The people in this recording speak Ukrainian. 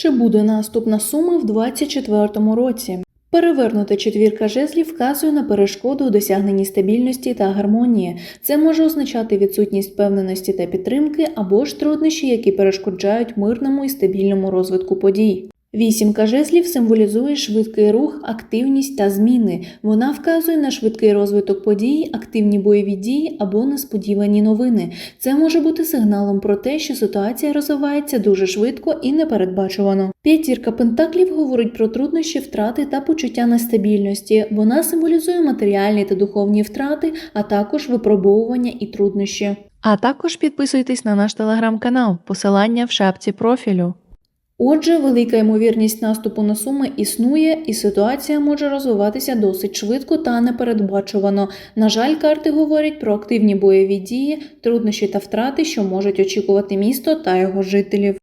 Чи буде наступ на суми в 2024 році? Перевернута четвірка жезлів вказує на перешкоду у досягненні стабільності та гармонії. Це може означати відсутність впевненості та підтримки або ж труднощі, які перешкоджають мирному і стабільному розвитку подій. Вісімка жезлів символізує швидкий рух, активність та зміни. Вона вказує на швидкий розвиток подій, активні бойові дії або несподівані новини. Це може бути сигналом про те, що ситуація розвивається дуже швидко і непередбачувано. П'ятірка пентаклів говорить про труднощі, втрати та почуття нестабільності. Вона символізує матеріальні та духовні втрати, а також випробовування і труднощі. А також підписуйтесь на наш телеграм-канал, посилання в шапці профілю. Отже, велика ймовірність наступу на суми існує, і ситуація може розвиватися досить швидко та непередбачувано. На жаль, карти говорять про активні бойові дії, труднощі та втрати, що можуть очікувати місто та його жителів.